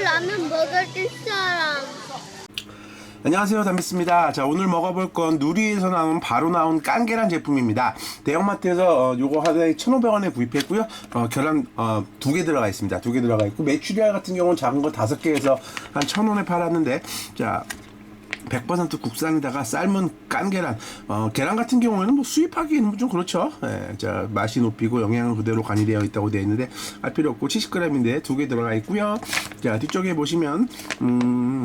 라면 먹을 사람. 안녕하세요 담비스입니다. 자 오늘 먹어볼 건 누리에서 나온 바로 나온 깐계란 제품입니다. 대형마트에서 어, 요거 하나에 1,500원에 구입했고요. 어, 계란 어, 두 개 들어가 있습니다. 두 개 들어가 있고 메추리알 같은 경우는 작은 거 다섯 개에서 한 1,000원에 팔았는데 자 100% 국산에다가 삶은 깐 계란. 어, 계란 같은 경우에는 뭐 수입하기에는 좀 그렇죠. 예, 자, 맛이 높이고 영양은 그대로 관리되어 있다고 되어 있는데 할 필요 없고 70g인데 두 개 들어가 있고요. 자, 뒤쪽에 보시면 음,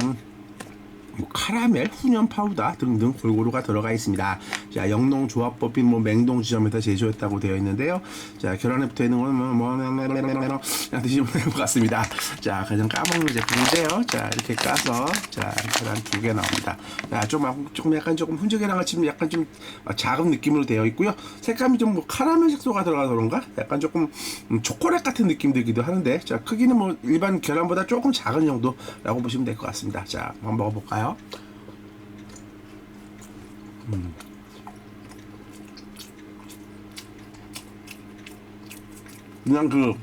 뭐 카라멜, 훈연 파우더 등등 골고루가 들어가 있습니다. 자, 영농 조합법인 뭐 맹동 지점에다 제조했다고 되어 있는데요. 자, 계란에 붙어 있는 거는 뭐, 뭐, 뭐, 뭐, 드시면 될 것 같습니다. 자, 가장 까먹는 제품인데요. 자, 이렇게 까서, 자, 계란 두 개 나옵니다. 자, 좀, 조금 약간 조금 훈제계란 같이 좀 약간 좀 작은 느낌으로 되어 있고요. 색감이 좀 뭐 카라멜 색소가 들어가서 그런가? 약간 조금 음, 초콜릿 같은 느낌 들기도 하는데, 자, 크기는 뭐 일반 계란보다 조금 작은 정도라고 보시면 될 것 같습니다. 자, 한번 먹어볼까요? 그냥 그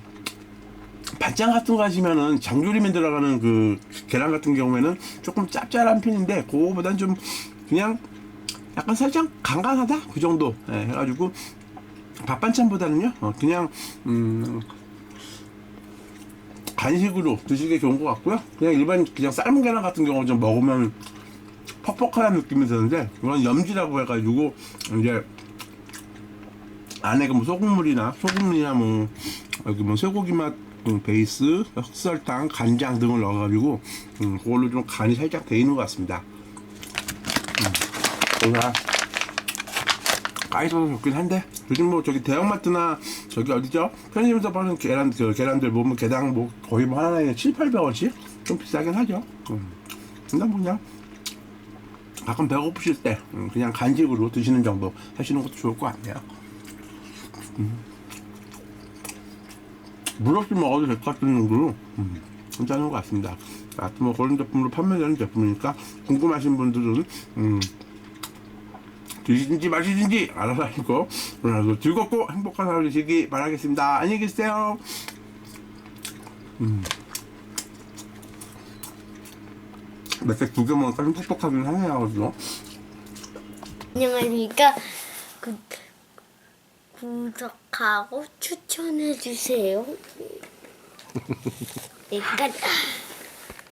반찬 같은 거 하시면은 장조림에 들어가는 그 계란 같은 경우에는 조금 짭짤한 편인데 그거보단 좀 그냥 약간 살짝 간간하다? 그 정도. 예, 해가지고 밥 반찬보다는요 어, 그냥 음 간식으로 드시기 좋은 것 같고요 그냥 일반 그냥 삶은 계란 같은 경우 좀 먹으면 퍽퍽한 느낌이 드는데 이건 염지라고 해가지고 이제 안에 그뭐 소금물이나 소금이나 뭐 여기 뭐 쇠고기 맛 음, 베이스, 흑설탕, 간장 등을 넣어가지고 음, 그걸로 좀 간이 살짝 돼 있는 것 같습니다. 음, 까이서도 좋긴 한데 요즘 뭐 저기 대형마트나 저기 어디죠 편의점에서 파는 계란 그 계란들 보면 개당 뭐 거의 뭐 하나에 7, 800원씩 좀 비싸긴 하죠. 음. 근데 뭐 그냥 가끔 배고프실 때 음, 그냥 간식으로 드시는 정도 하시는 것도 좋을 것 같네요. 물 없이 먹어도 될 것 같은 정도로 음, 괜찮은 것 같습니다. 아, 뭐 그런 제품으로 판매되는 제품이니까 궁금하신 분들은 음, 드시든지 마시든지 알아서 하시고 오늘도 즐겁고 행복한 하루 되시기 바라겠습니다. 안녕히 계세요. 음. 몇개 두개 먹으니까 좀 퍽퍽하긴 하네요. 안녕하십니까. 구, 구독하고 추천해 주세요. 내가